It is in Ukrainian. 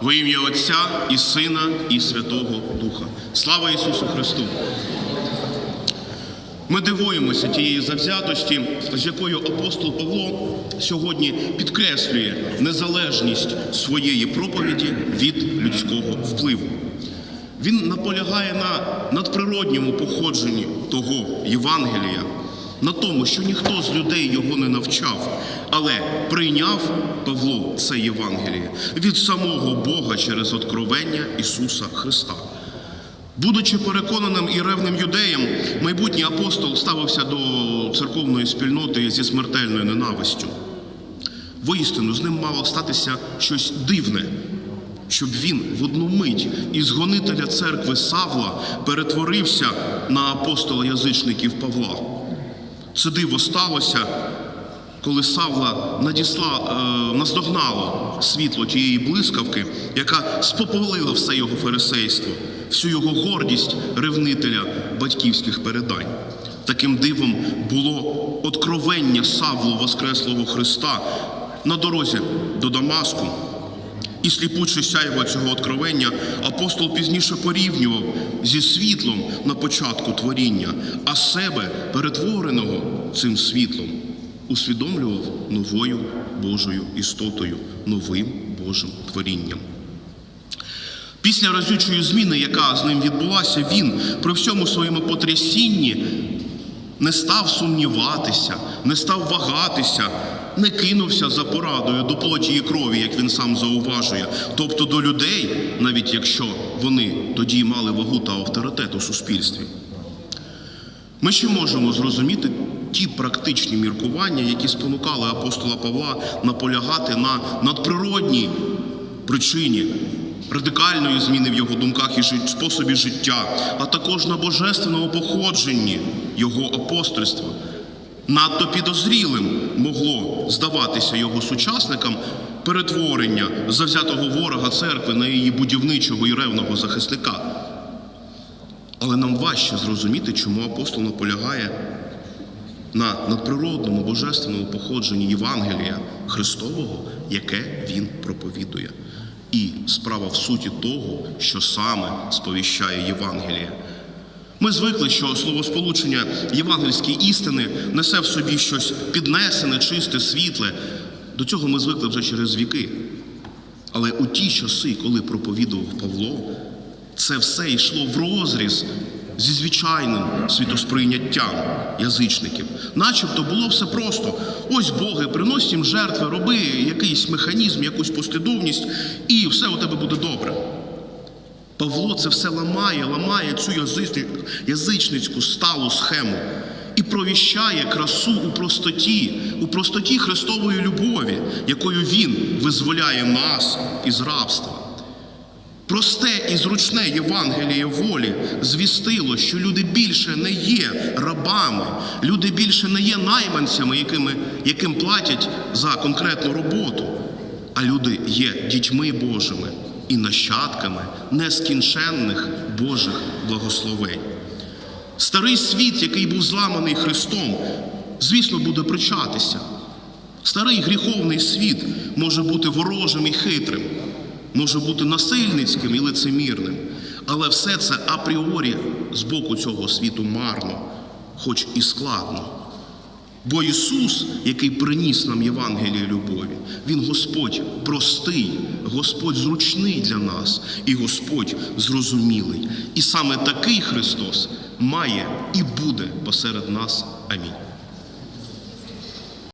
Во ім'я Отця і Сина, і Святого Духа. Слава Ісусу Христу! Ми дивуємося тієї завзятості, з якою апостол Павло сьогодні підкреслює незалежність своєї проповіді від людського впливу. Він наполягає на надприродньому походженні того Євангелія, на тому, що ніхто з людей його не навчав, але прийняв Павло це Євангеліє від самого Бога через откровення Ісуса Христа. Будучи переконаним і ревним юдеєм, майбутній апостол ставився до церковної спільноти зі смертельною ненавистю. Воістину з ним мало статися щось дивне, щоб він в одну мить із гонителя церкви Савла перетворився на апостола язичників Павла. Це диво сталося, коли Савла надісла, е, наздогнало світло тієї блискавки, яка спополила все його фарисейство, всю його гордість ревнителя батьківських передань. Таким дивом було откровення Савлу Воскреслого Христа на дорозі до Дамаску. І сліпуче сяйво цього откровення апостол пізніше порівнював зі світлом на початку творіння, а себе, перетвореного цим світлом, усвідомлював новою Божою істотою, новим Божим творінням. Після разючої зміни, яка з ним відбулася, він при всьому своєму потрясінні не став сумніватися, не став вагатися, не кинувся за порадою до плоті і крові, як він сам зауважує, тобто до людей, навіть якщо вони тоді мали вагу та авторитет у суспільстві. Ми ще можемо зрозуміти ті практичні міркування, які спонукали апостола Павла наполягати на надприродній причині радикальної зміни в його думках і способі життя, а також на божественному походженні його апостольства. Надто підозрілим могло здаватися його сучасникам перетворення завзятого ворога церкви на її будівничого і ревного захисника. Але нам важче зрозуміти, чому апостол наполягає на надприродному божественному походженні Євангелія Христового, яке він проповідує. І справа в суті того, що саме сповіщає Євангеліє. Ми звикли, що словосполучення євангельські істини несе в собі щось піднесене, чисте, світле. До цього ми звикли вже через віки. Але у ті часи, коли проповідував Павло, це все йшло в розріз зі звичайним світосприйняттям язичників. Начебто було все просто. Ось Боги, принось їм жертви, роби якийсь механізм, якусь послідовність, і все у тебе буде добре. Павло це все ламає, ламає цю язичницьку сталу схему і провіщає красу у простоті, у простоті Христової любові, якою Він визволяє нас із рабства. Просте і зручне Євангеліє волі звістило, що люди більше не є рабами, люди більше не є найманцями, якими, яким платять за конкретну роботу, а люди є дітьми Божими і нащадками нескінченних Божих благословень. Старий світ, який був зламаний Христом, звісно, буде причатися. Старий гріховний світ може бути ворожим і хитрим, може бути насильницьким і лицемірним, але все це апріорі з боку цього світу марно, хоч і складно. Бо Ісус, який приніс нам Євангеліє любові, Він Господь простий, Господь зручний для нас і Господь зрозумілий. І саме такий Христос має і буде посеред нас. Амінь.